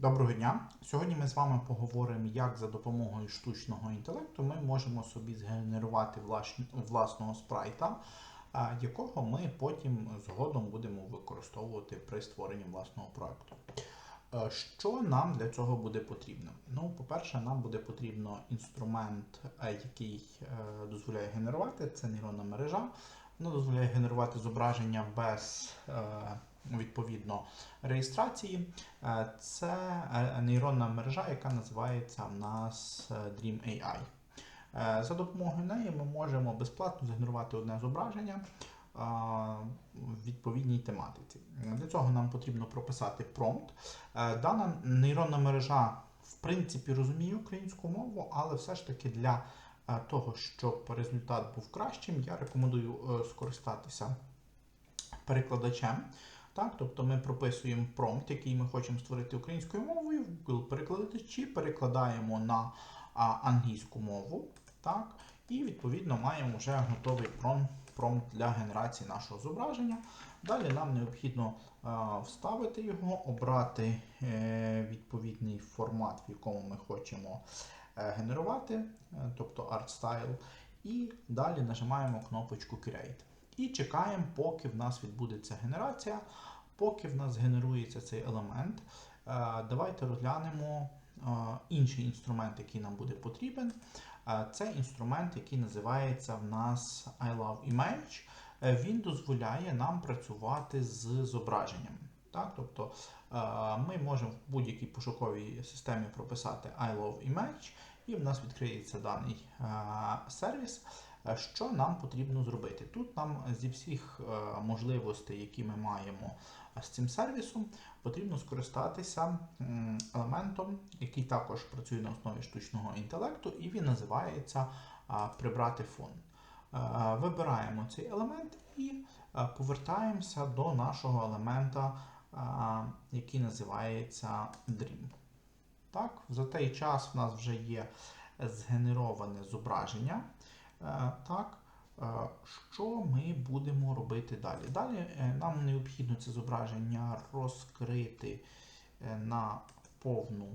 Доброго дня! Сьогодні ми з вами поговоримо, як за допомогою штучного інтелекту ми можемо собі згенерувати власного спрайта, якого ми потім згодом будемо використовувати при створенні власного проекту. Е, Що нам для цього буде потрібно? Ну, по-перше, нам буде потрібно інструмент, е, який е, дозволяє генерувати, це нейронна мережа. Вона дозволяє генерувати зображення без відповідно реєстрації. Е, Це е, нейронна мережа, яка називається в нас е, Dream AI. За допомогою неї ми можемо безплатно згенерувати одне зображення в відповідній тематиці. Для цього нам потрібно прописати промпт. Дана нейронна мережа в принципі розуміє українську мову, але все ж таки для того, щоб результат був кращим, я рекомендую скористатися перекладачем. Так, тобто ми прописуємо промпт, який ми хочемо створити українською мовою, в Google перекладачі перекладаємо на англійську мову. Так, і відповідно маємо вже готовий пром- промпт для генерації нашого зображення. Далі нам необхідно вставити його, обрати е, відповідний формат, в якому ми хочемо е, генерувати, е, тобто Art Style. І далі нажимаємо кнопочку Create. І чекаємо, поки в нас відбудеться генерація, поки в нас генерується цей елемент. Е, Давайте розглянемо е, інший інструмент, який нам буде потрібен. Е, Це інструмент, який називається в нас I Love Image. Він дозволяє нам працювати з зображенням. Так? Тобто ми можемо в будь-якій пошуковій системі прописати I Love Image, і в нас відкриється даний сервіс. Е, Що нам потрібно зробити? Тут нам зі всіх е, можливостей, які ми маємо е, з цим сервісом, потрібно скористатися елементом, який також працює на основі штучного інтелекту, і він називається Прибрати фон. Вибираємо цей елемент і повертаємося до нашого елемента, який називається Dream. Так, за той час в нас вже є згенероване зображення. Е, Так, е, що ми будемо робити далі? Далі е, нам необхідно це зображення розкрити на повну,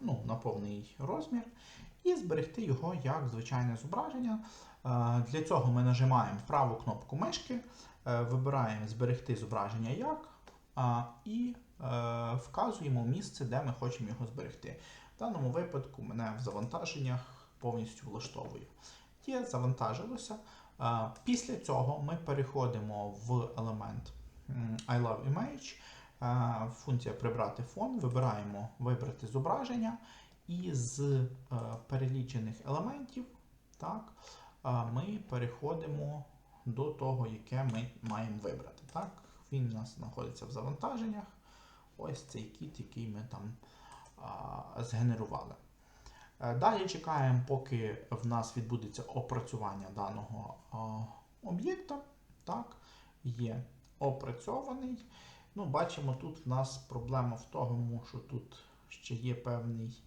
ну, на повний розмір і зберегти його як звичайне зображення. Для цього ми нажимаємо праву кнопку мишки, вибираємо зберегти зображення як і вказуємо місце, де ми хочемо його зберегти. В даному випадку мене в завантаженнях повністю влаштовує. Є, завантажилося. Після цього ми переходимо в елемент I Love Image. Функція прибрати фон, вибираємо вибрати зображення, і з е, перелічених елементів так, ми переходимо до того, яке ми маємо вибрати. Так? Він у нас знаходиться в завантаженнях. Ось цей кіт, який ми там а, згенерували. Е, Далі чекаємо, поки в нас відбудеться опрацювання даного а, об'єкта. Так, є опрацьований. Ну, Бачимо, тут в нас проблема в тому, що тут ще є певний,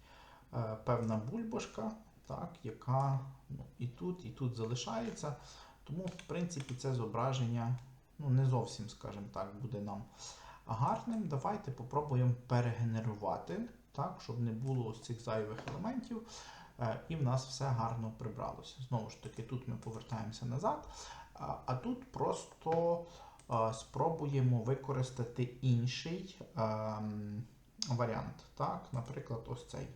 е, певна бульбашка, так, яка ну, і тут, і тут залишається. Тому, в принципі, це зображення ну, не зовсім, скажімо так, буде нам гарним. Давайте попробуємо перегенерувати, так, щоб не було ось цих зайвих елементів. е, І в нас все гарно прибралося. Знову ж таки, тут ми повертаємося назад, а, тут просто е, спробуємо використати інший ем, варіант. Так, Наприклад, ось цей.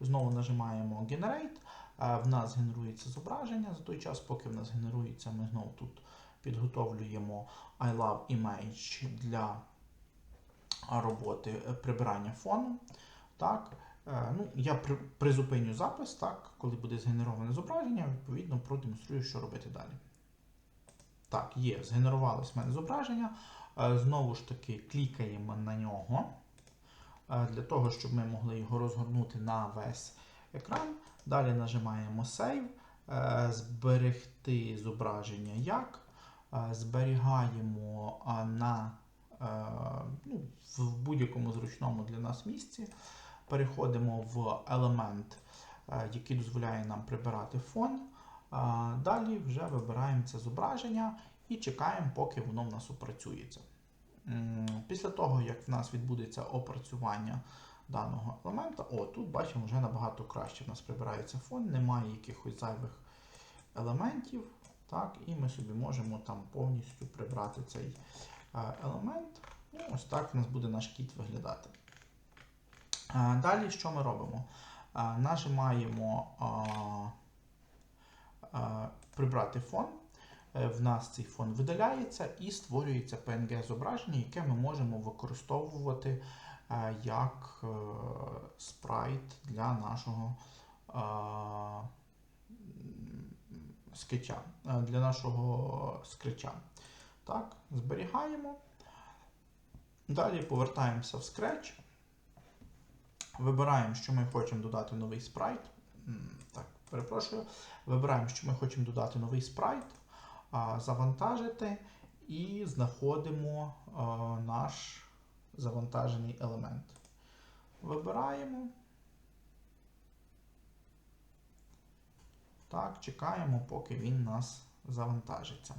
Знову нажимаємо Generate. е, В нас генерується зображення. За той час, поки в нас генерується, ми знову тут підготовлюємо I Love Image для роботи прибирання фону. Так. Е, Ну, я призупиню запис, так, коли буде згенероване зображення, відповідно продемонструю, що робити далі. Так, є, згенерувалось в мене зображення. Е, Знову ж таки, клікаємо на нього е, для того, щоб ми могли його розгорнути на весь екран. Далі нажимаємо Save, зберегти зображення як. Зберігаємо на ну, в будь-якому зручному для нас місці. Переходимо в елемент, е, який дозволяє нам прибирати фон. Е, Далі вже вибираємо це зображення і чекаємо, поки воно в нас опрацюється. після того, як в нас відбудеться опрацювання даного елемента, о, тут бачимо вже набагато краще. В нас прибирається фон, немає якихось зайвих елементів. Так, і ми собі можемо там повністю прибрати цей е, елемент. Ну, ось так в нас буде наш кіт виглядати. Далі що ми робимо? Нажимаємо прибрати фон. Е, В нас цей фон видаляється і створюється PNG зображення, яке ми можемо використовувати е, як е, спрайт для нашого скетча, для нашого скретча. Так, зберігаємо. Далі повертаємося в Scratch. Вибираємо, що ми хочемо додати новий спрайт. Так, перепрошую. Вибираємо, що ми хочемо додати новий спрайт, завантажити і знаходимо наш завантажений елемент. Вибираємо. Так, чекаємо, поки він нас завантажиться.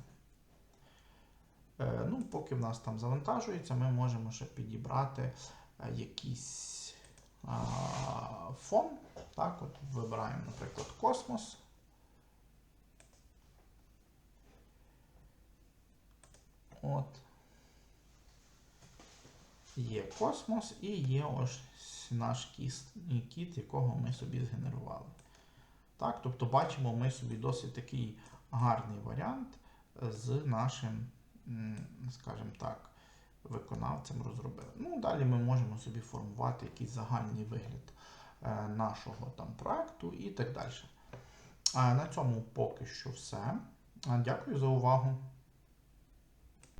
Е, ну, поки в нас там завантажується, ми можемо ще підібрати е, якийсь а, фон. Так, от вибираємо, наприклад, космос. От. Є космос і є ось наш кіт, якого ми собі згенерували. Так, тобто бачимо ми собі досить такий гарний варіант з нашим, скажімо так, виконавцем розробили. Ну, далі ми можемо собі формувати якийсь загальний вигляд е, нашого там проекту і так далі. На цьому поки що все. Дякую за увагу.